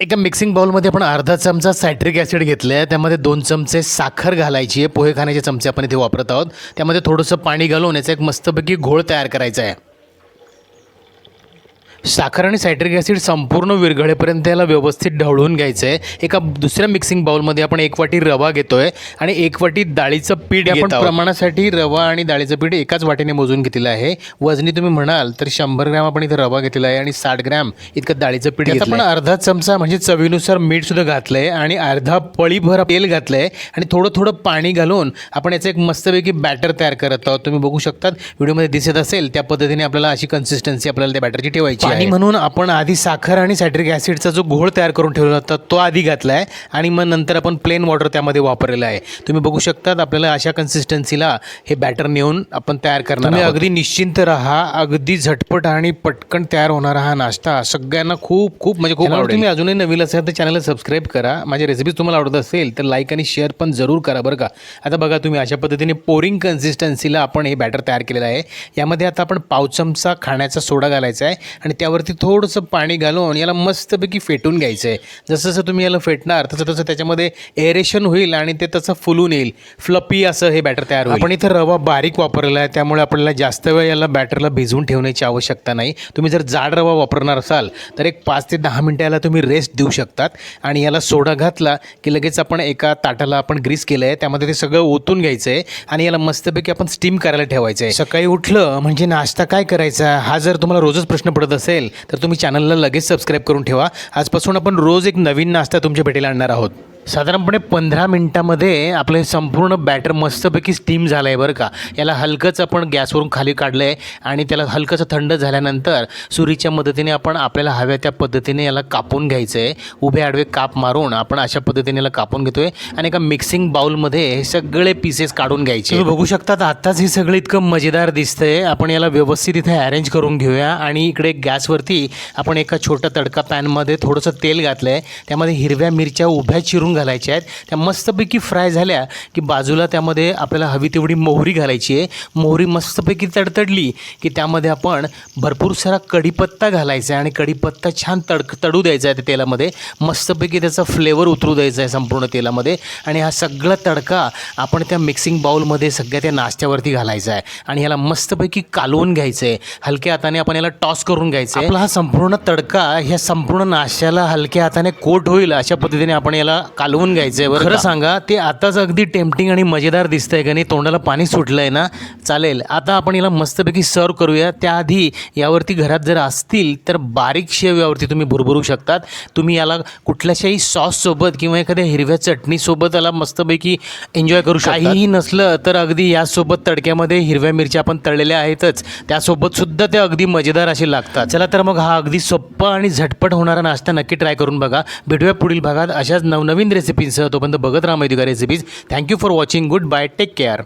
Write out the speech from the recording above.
एका मिक्सिंग बाउलमध्ये आपण अर्धा चमचा सायट्रिक ॲसिड घेतलं आहे त्यामध्ये दोन चमचे साखर घालायची आहे. पोहे खाण्याचे चमचे आपण इथे वापरत आहोत. त्यामध्ये थोडंसं पाणी घालून याचा एक मस्तपैकी घोळ तयार करायचा आहे. साखर आणि सायट्रिक ॲसिड संपूर्ण विरघळेपर्यंत याला व्यवस्थित ढवळून घ्यायचं आहे एका दुसऱ्या मिक्सिंग बाउलमध्ये आपण एक वाटी रवा घेतोय आणि एक वाटी डाळीचं पीठ आपण प्रमाणासाठी रवा आणि डाळीचं पीठ एकाच वाटीने मोजून घेतलेलं आहे. वजनी तुम्ही म्हणाल तर शंभर ग्रॅम आपण इथे रवा घेतलेला आहे आणि साठ ग्रॅम इतकं डाळीचं पीठ घेतलं आपण अर्धा चमचा म्हणजे चवीनुसार मीठ सुद्धा घातलंय आणि अर्धा पळीभर तेल घातलंय आणि थोडं थोडं पाणी घालून आपण याचं एक मस्तपैकी बॅटर तयार करत आहोत. तुम्ही बघू शकतात. व्हिडिओमध्ये दिसत असेल त्या पद्धतीने आपल्याला अशी कन्सिस्टन्सी आपल्याला त्या बॅटरची ठेवायची आणि म्हणून आपण आधी साखर आणि सायट्रिक ॲसिडचा जो घोळ तयार करून ठेवला होता तो आधी घातला आहे आणि मग नंतर आपण प्लेन वॉटर त्यामध्ये वापरलेलं आहे. तुम्ही बघू शकतात आपल्याला अशा कन्सिस्टन्सीला हे बॅटर नेऊन आपण तयार करणार तुम्ही अगदी निश्चिंत राहा अगदी झटपट आणि पटकन तयार होणारा हा नाश्ता सगळ्यांना खूप खूप म्हणजे खूप आवडेल. तुम्ही अजूनही नवीन असाल तर चॅनलला सबस्क्राईब करा. माझ्या रेसिपीज तुम्हाला आवडत असेल तर लाईक आणि शेअर पण जरूर करा बरं का. आता बघा तुम्ही अशा पद्धतीने पोरिंग कन्सिस्टन्सीला आपण हे बॅटर तयार केलेलं आहे. यामध्ये आता आपण पाव चमचा खाण्याचा सोडा घालायचा आहे आणि त्यावरती थोडंसं पाणी घालून याला मस्तपैकी फेटून घ्यायचं आहे जसं जसं तुम्ही याला फेटणार तसं तसं त्याच्यामध्ये एरेशन होईल आणि ते तसं फुलून येईल. फ्लपी असं हे बॅटर तयार होईल. आपण इथं रवा बारीक वापरलेला आहे त्यामुळे आपल्याला जास्त वेळ याला बॅटरला भिजवून ठेवण्याची आवश्यकता नाही. तुम्ही जर जाड रवा वापरणार असाल तर एक पाच ते दहा मिनटं याला तुम्ही रेस्ट देऊ शकतात आणि याला सोडा घातला की लगेच आपण एका ताटाला आपण ग्रीस केलं आहे त्यामध्ये ते सगळं ओतून घ्यायचं आहे आणि याला मस्तपैकी आपण स्टीम करायला ठेवायचं आहे सकाळी उठलं म्हणजे नाश्ता काय करायचा? हा जर तुम्हाला रोजच प्रश्न पडत असेल तर तुम्ही चॅनलला लगेच सबस्क्राईब करून ठेवा. आजपासून आपण रोज एक नवीन नाश्ता तुमच्या भेटीला आणणार आहोत. साधारणपणे पंधरा मिनटामध्ये आपलं हे संपूर्ण बॅटर मस्तपैकी स्टीम झालं आहे बरं का. याला हलकंच आपण गॅसवरून खाली काढलं आहे आणि त्याला हलकंसं थंड झाल्यानंतर सुरीच्या मदतीने आपण आपल्याला हव्या त्या पद्धतीने याला कापून घ्यायचं आहे उभे आडवे काप मारून आपण अशा पद्धतीने याला कापून घेतो आहे आणि एका मिक्सिंग बाउलमध्ये हे सगळे पीसेस काढून घ्यायचे. तुम्ही बघू शकतात आत्ताच हे सगळं इतकं मजेदार दिसतंय. आपण याला व्यवस्थित इथे अरेंज करून घेऊया आणि इकडे गॅसवरती आपण एका छोट्या तडका पॅनमध्ये थोडंसं तेल घातलं आहे त्यामध्ये हिरव्या मिरच्या उभ्या चिरून घालायच्या आहेत. त्या मस्तपैकी फ्राय झाल्या की बाजूला त्यामध्ये आपल्याला हवी तेवढी मोहरी घालायची आहे. मोहरी मस्तपैकी तडतडली की त्यामध्ये आपण भरपूर सारा कढीपत्ता घालायचा आहे आणि कढीपत्ता छान तडक तडू द्यायचा आहे त्या तेलामध्ये. मस्तपैकी त्याचा फ्लेवर उतरू द्यायचा आहे संपूर्ण तेलामध्ये. आणि हा सगळा तडका आपण त्या मिक्सिंग बाउलमध्ये सगळ्या त्या नाश्त्यावरती घालायचा आहे. आणि ह्याला मस्तपैकी कालवून घ्यायचं आहे हलक्या हाताने आपण याला टॉस करून घ्यायचं आहे आपला हा संपूर्ण तडका ह्या संपूर्ण नाश्त्याला हलक्या हाताने कोट होईल अशा पद्धतीने आपण याला कालवून घ्यायचं आहे बरं खरं सांगा ते आताच अगदी टेम्पटिंग आणि मजेदार दिसतंय का नाही? तोंडाला पाणी सुटलं आहे ना? चालेल. आता आपण याला मस्तपैकी सर्व करूया. त्याआधी यावरती घरात जर असतील तर बारीक शेव यावरती तुम्ही भुरभरू शकतात. तुम्ही याला कुठल्याशाही सॉससोबत किंवा एखाद्या हिरव्या चटणीसोबत याला मस्तपैकी एन्जॉय करू शकता काहीही नसलं तर अगदी यासोबत तडक्यामध्ये हिरव्या मिरच्या आपण तळलेल्या आहेतच. त्यासोबत सुद्धा ते अगदी मजेदार असे लागतात. चला तर मग हा अगदी सोप्पा आणि झटपट होणारा नाश्ता नक्की ट्राय करून बघा. भेटूया पुढील भागात. अशाच नवनवीन रेसिपींसह तोपर्यंत बघत राहा Maidika recipes thank you for watching good bye take care